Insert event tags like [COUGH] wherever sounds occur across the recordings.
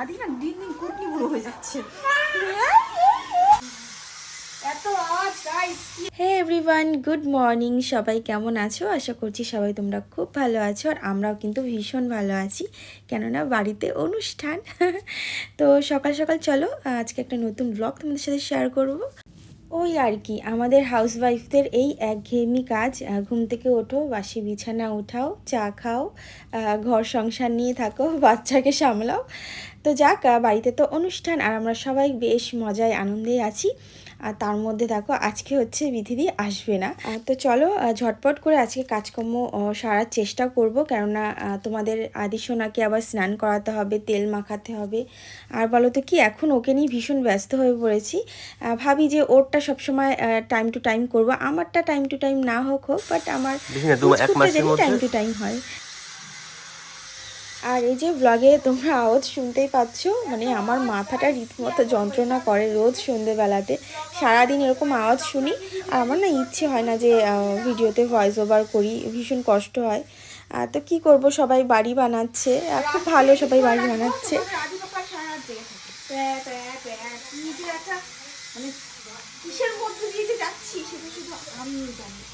আদি না দিন দিন হয়ে যাচ্ছে। হে এভরিওয়ান গুড মর্নিং সবাই কেমন আছো? আশা করছি সবাই তোমরা খুব ভালো আছো আর আমরাও কিন্তু ভীষণ ভালো আছি। কেননা বাড়িতে অনুষ্ঠান। তো সকাল সকাল চলো, আজকে একটা নতুন ব্লগ তোমাদের সাথে শেয়ার করব। ওই আর কি, আমাদের হাউসওয়াইফদের এই একঘেয়েমি কাজ ঘুম থেকে ওঠো, বাসি বিছানা উঠাও, চা খাও ঘর সংসার নিয়ে থাকো, বাচ্চাকে সামলাও। তো যাক বাড়িতে তো অনুষ্ঠান আর আমরা সবাই বেশ মজায় আনন্দে আছি। আর তার মধ্যে দেখো আজকে হচ্ছে বিধিদি আসবে না। তো চলো ঝটপট করে আজকে কাজকর্ম সারার চেষ্টা করব। কেননা তোমাদের আদি সোনাকে আবার স্নান করাতে হবে তেল মাখাতে হবে। আর বলো তো কি এখন ওকে নিয়ে ভীষণ ব্যস্ত হয়ে পড়েছি। ভাবি যে ওরটা সবসময় টাইম টু টাইম করব। আমারটা টাইম টু টাইম না হোক হোক বাট আমার টাইম টু টাইম হয়। আর এই যে ব্লগে তোমরা আওয়াজ শুনতেই পাচ্ছ মানে আমার মাথাটা রীতিমতো যন্ত্রণা করে রোজ সন্ধেবেলাতে সারাদিন এরকম আওয়াজ শুনি, আর আমার না ইচ্ছে হয় না যে ভিডিওতে ভয়েস ওভার করি, ভীষণ কষ্ট হয়। আর তো কি করব, সবাই বাড়ি বানাচ্ছে খুব ভালো সবাই বাড়ি বানাচ্ছে রাজু বাবা সারা রাত জেগে থাকে প্যা, প্যা, প্যা, কি যে একটা মানে কিসের মধ্যে দিয়ে যে যাচ্ছি সেটা শুধু আমি জানি আমি আর কেউ জানি না আহ,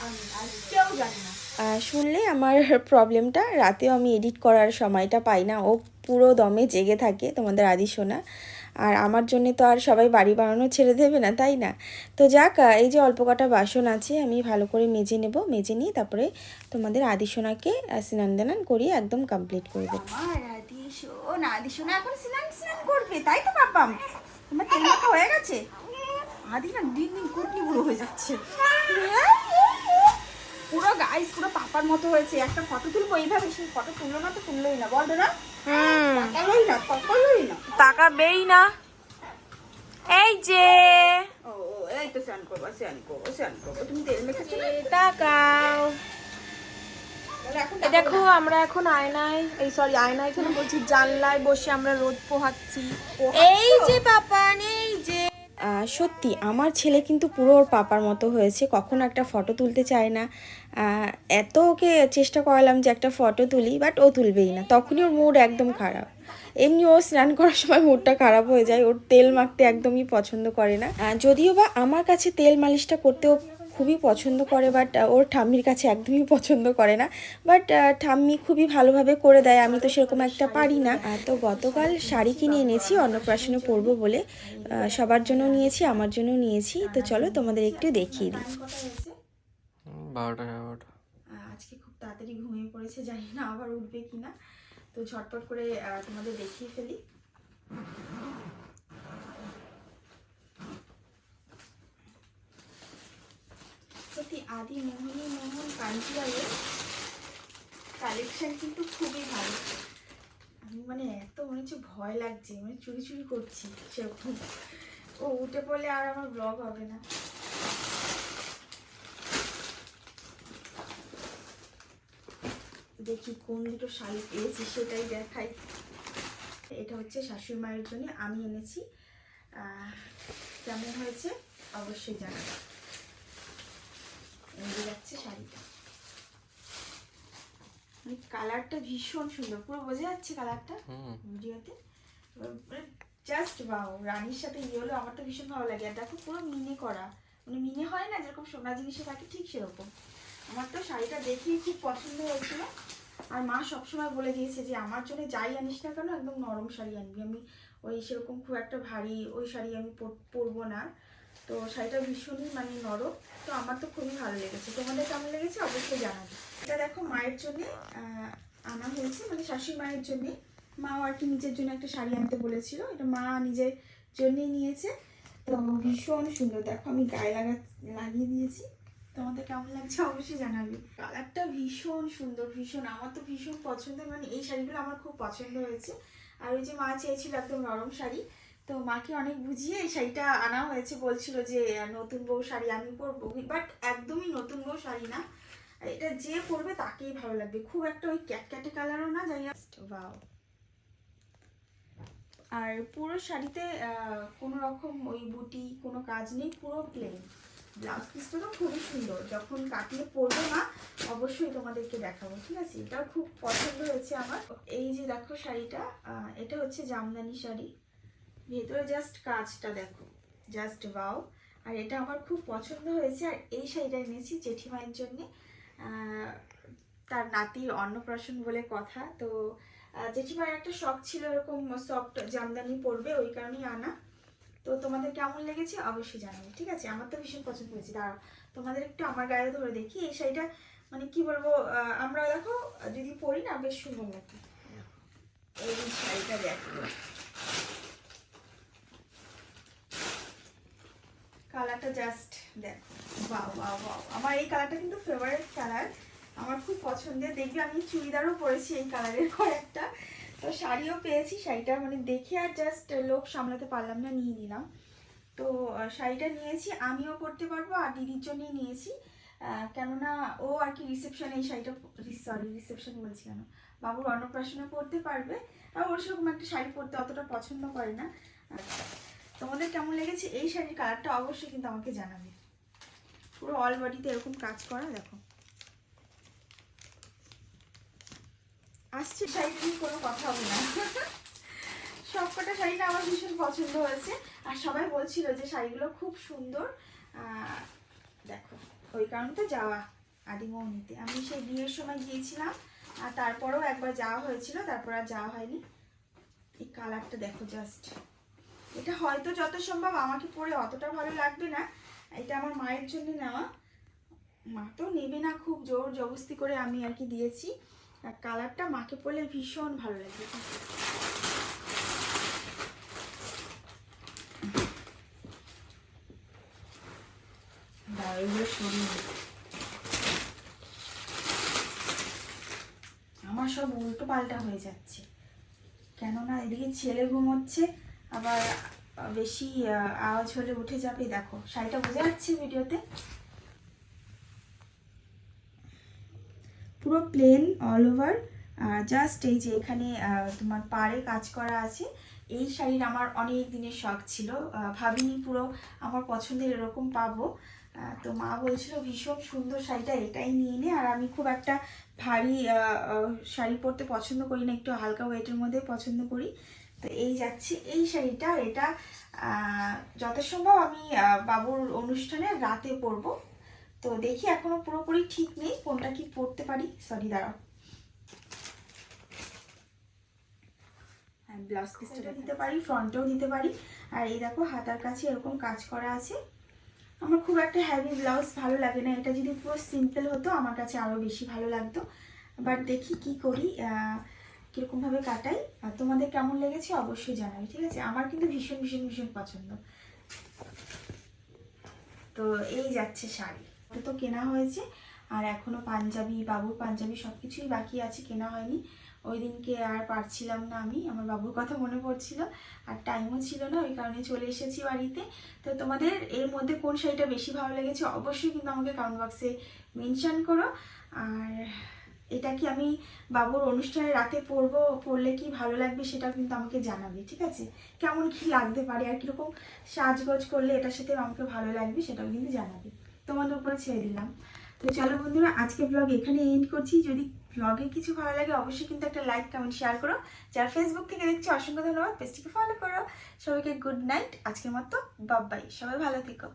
শুনলে আমার [LAUGHS] প্রবলেমটা। রাতেও আমি এডিট করার সময়টা পাই না। ও পুরো দমে জেগে থাকে তোমাদের আদি সোনা। আর আমার জন্য তো আর সবাই বাড়ি বানানো ছেড়ে দেবে না তাই না? তো যাক এই যে অল্প কটা বাসন আছে আমি ভালো করে মেজে নেব। মেজে নিয়ে তারপরে তোমাদের আদি সোনাকে স্নান দানান করিয়ে একদম কমপ্লিট করে দেবো। আদি শোনা এখন স্নান স্নান করবে তাই তো পাপাম তোমার তেল হয়ে গেছে? আদি না দিন দিন কুটনি বুড়ো হয়ে যাচ্ছে। পুরো গাইস পুরো পাপার মতো হয়েছে। একটা ফটো তুলবো এইভাবে সেই ফটো তুললো না তো তুললোই না। বল না তাকালোই না তাকালোই না। তাকাবেই না। এই যে। ও ও, এই তো স্নান করব স্নান করব স্নান করব। তুমি তেল মেখেছো তাকাও। তাহলে এখন এই দেখো আমরা এখন আয়নায় এই সরি আয়নায় কেন বলছি জানলায় বসে আমরা রোদ পোহাচ্ছি। এই যে পাপা এই যে। সত্যি, আমার ছেলে কিন্তু পুরো ওর পাপার মতো হয়েছে, কখনো একটা ফটো তুলতে চায় না। এত ওকে চেষ্টা করালাম যে একটা ফটো তুলি বাট ও তুলবেই না। তখনই ওর মুড একদম খারাপ। এমনি ও স্নান করার সময় মুডটা খারাপ হয়ে যায়, ওর তেল মাখতে একদমই পছন্দ করে না। যদিও বা আমার কাছে তেল মালিশটা করতেও খুবই পছন্দ করে বাট ওর ঠাম্মির কাছে একদমই [LAUGHS] পছন্দ করে না। বাট ঠাম্মি খুবই ভালোভাবে করে দেয়। আমি তো সেরকম একটা পারি না। তো গতকাল শাড়ি কিনে এনেছি অন্নপ্রাশনে পরবো বলে। সবার জন্য নিয়েছি আমার জন্য নিয়েছি। তো চলো তোমাদের একটু দেখিয়ে দিই। বারোটা আজকে খুব তাড়াতাড়ি ঘুমিয়ে পড়েছে জানি না আবার উঠবে কিনা। তো ঝটপট করে তোমাদের দেখিয়ে ফেলি সত্যি আদি মোহনী মোহন কাঞ্জিয়ারের কালেকশন কিন্তু খুবই ভালো। আমি মানে এত মনে হচ্ছে ভয় লাগছে মানে চুরি চুরি করছি সেরকম। ও উঠে পড়লে আর আমার ব্লগ হবে না। দেখি কোন দুটো শাড়ি পেয়েছি সেটাই দেখাই। এটা হচ্ছে শাশুড়ি মায়ের জন্য, আমি এনেছি। কেমন হয়েছে? অবশ্যই জানাব এই যাচ্ছে শাড়িটা। মানে কালারটা ভীষণ সুন্দর পুরো বোঝা যাচ্ছে কালারটা ভিডিওতে। জাস্ট বাও রানীর সাথে ইয়ে হলো আমার তো ভীষণ ভালো লাগে। আর দেখো পুরো মিনে করা মানে মিনে হয় না যেরকম সোনা জিনিসে থাকে ঠিক সেরকম। আমার তো শাড়িটা দেখেই খুব পছন্দ হয়েছিল। আর মা সবসময় বলে দিয়েছে যে আমার জন্য যাই আনিস না কেন একদম নরম শাড়ি আনবি। আমি ওই সেরকম খুব একটা ভারী ওই শাড়ি আমি পরবো না। তো শাড়িটা ভীষণই মানে নরম, তো আমার তো খুবই ভালো লেগেছে। তোমাদের কেমন লেগেছে অবশ্যই জানাবে। এটা দেখো মায়ের জন্য আনা হয়েছে মানে শাশুড়ি মায়ের জন্য। মাও আর কি নিজের জন্য একটা শাড়ি আনতে বলেছিল, এটা মা নিজের জন্যই নিয়েছে। তো ভীষণ সুন্দর, দেখো আমি গায়ে লাগা, লাগিয়ে দিয়েছি। তোমাদের কেমন লাগছে অবশ্যই জানাবে। কালারটা ভীষণ সুন্দর, ভীষণ, আমার তো ভীষণ পছন্দের মানে এই শাড়িগুলো আমার খুব পছন্দ হয়েছে। আর ওই যে মা চেয়েছিল একদম নরম শাড়ি তো মাকে অনেক বুঝিয়ে এই শাড়িটা আনা হয়েছে বলছিল যে নতুন বউ শাড়ি আমি পরবো। বাট একদমই নতুন বউ শাড়ি না। এটা যে পরবে তাকেই ভালো লাগবে। খুব একটা ওই ক্যাটক্যাটে কালারও না জানি না Wow. আর পুরো শাড়িতে কোনো রকম ওই বুটি কোনো কাজ নেই পুরো প্লেন ব্লাউজ পিসটা তো খুবই সুন্দর। যখন কাটিয়ে পরবো না অবশ্যই তোমাদেরকে দেখাবো ঠিক আছে? এটাও খুব পছন্দ হয়েছে আমার। এই যে দেখো শাড়িটা এটা হচ্ছে জামদানি শাড়ি। ভেতরে জাস্ট কাজটা দেখো জাস্ট বাও আর এটা আমার খুব পছন্দ হয়েছে আর এই শাড়িটা এনেছি জেঠিমায়ের জন্যে। তার নাতির অন্নপ্রাশন বলে কথা তো আহ, জেঠিমার একটা শখ ছিল এরকম সফট জামদানি পরবে ওই কারণেই আনা। তো তোমাদের কেমন লেগেছে অবশ্যই জানাবে ঠিক আছে? আমার তো ভীষণ পছন্দ হয়েছে দাঁড়াও। তোমাদের একটু আমার গায়ে ধরে দেখি এই শাড়িটা মানে কি বলব আমরা দেখো যদি পরি না বেশ সুন্দর লাগে। এই শাড়িটা দেখো। কালারটা জাস্ট দেখো। বাও বাও আমার এই কালারটা কিন্তু ফেভারিট কালার। আমার খুব পছন্দের। দেখবি, আমি চুড়িদারও পরেছি এই কালারের [LAUGHS] কয়েকটা। তো শাড়িও পেয়েছি। শাড়িটা মানে দেখে আর জাস্ট লোভ সামলাতে পারলাম না, নিয়ে নিলাম। তো শাড়িটা নিয়েছি। আমিও পরতে পারব আর দিদির জন্যই নিয়েছি। কেননা ও আর কি রিসেপশনে এই শাড়িটা সরি রিসেপশন বলছি কেন? বাবুর অন্নপ্রাশনে পরতে পারবে। আর ওর সেরকম একটা শাড়ি পরতে অতটা পছন্দ করে না। আচ্ছা তোমাদের কেমন লেগেছে? এই শাড়ির কালারটা অবশ্যই কিন্তু আমাকে জানাবে। পুরো অল বডিতে এরকম কাজ করা, দেখো। আসছে শাড়ি নিয়ে কোনো কথা হবে না। সবকটা শাড়িটা আমার ভীষণ পছন্দ হয়েছে। আর সবাই বলছিল যে শাড়িগুলো খুব সুন্দর। দেখো, ওই কারণে তো যাওয়া আদিমৌনিতে আমি সেই বিয়ের সময় গিয়েছিলাম, আর তারপরেও একবার যাওয়া হয়েছিল, তারপর আর যাওয়া হয়নি। এই কালারটা দেখো জাস্ট এটা হয়তো যত সম্ভব আমাকে পরে অতটা ভালো লাগবে না। এটা আমার মায়ের জন্য নেওয়া। মা তো নেবে না খুব জোর জবস্তি করে আমি আর কি দিয়েছি। আর কালারটা মাকে পরলে ভীষণ ভালো লাগবে আমার সব উল্টো পাল্টা হয়ে যাচ্ছে। কেননা এদিকে ছেলে ঘুমোচ্ছে। আবার বেশি আওয়াজ হলে উঠে যাবে, দেখো, শাড়িটা বোঝা যাচ্ছে ভিডিওতে। পুরো প্লেন অল ওভার জাস্ট এই যে এখানে তোমার পাড়ে কাজ করা আছে। এই শাড়ির আমার অনেক দিনের শখ ছিল। ভাবিনি পুরো আমার পছন্দের এরকম পাবো। তো মা বলছিল, ভীষণ সুন্দর শাড়িটা, এটাই নিয়ে নে। আর আমি খুব একটা ভারী শাড়ি পরতে পছন্দ করি না, একটু হালকা ওয়েটের মধ্যে পছন্দ করি। তো এই যাচ্ছে এই শাড়িটা এটা আহ, যথাসম্ভব আমি বাবুর অনুষ্ঠানে রাতে পরবো। তো দেখি এখনও পুরোপুরি ঠিক নেই কোনটা কি পরতে পারি? সরি দাঁড়াও। ব্লাউজ পিসটা দিতে পারি? ফ্রন্টেও দিতে পারি। আর এই দেখো হাতার কাছে এরকম কাজ করা আছে। আমার খুব একটা হ্যাভি ব্লাউজ ভালো লাগে না। এটা যদি পুরো সিম্পল হতো আমার কাছে আরও বেশি ভালো লাগতো। বাট দেখি কি করি আহ, কিরকমভাবে কাটাই আর তোমাদের কেমন লেগেছে অবশ্যই জানাবে, ঠিক আছে? আমার কিন্তু ভীষণ ভীষণ ভীষণ পছন্দ। তো এই যাচ্ছে শাড়ি। তো কেনা হয়েছে, আর এখনও পাঞ্জাবি, বাবুর পাঞ্জাবি সব কিছুই বাকি আছে, কেনা হয়নি। ওই দিনকে আর পারছিলাম না আমি, আমার বাবুর কথা মনে পড়ছিল, আর টাইমও ছিল না, ওই কারণে চলে এসেছি বাড়িতে। তো তোমাদের এর মধ্যে কোন শাড়িটা বেশি ভালো লেগেছে অবশ্যই কিন্তু আমাকে কমেন্ট বক্সে মেনশন করো। আর এটা কি আমি বাবুর অনুষ্ঠানে রাতে পরবো পরলে কি ভালো লাগবে সেটাও কিন্তু আমাকে জানাবে, ঠিক আছে? কেমন কি লাগতে পারে আর কীরকম সাজগোজ করলে এটার সাথে আমাকে ভালো লাগবে সেটাও কিন্তু জানাবে। তোমাদের উপরে ছেড়ে দিলাম। তো চলো বন্ধুরা, আজকে ব্লগ এখানে এন্ড করছি। যদি ব্লগে কিছু ভালো লাগে, অবশ্যই কিন্তু একটা লাইক কমেন্ট শেয়ার করো। যারা ফেসবুক থেকে দেখছ, অসংখ্য ধন্যবাদ। পেজটিকে ফলো করো। সবাইকে গুড নাইট আজকের মতো বাবাই সবাই ভালো থেকো।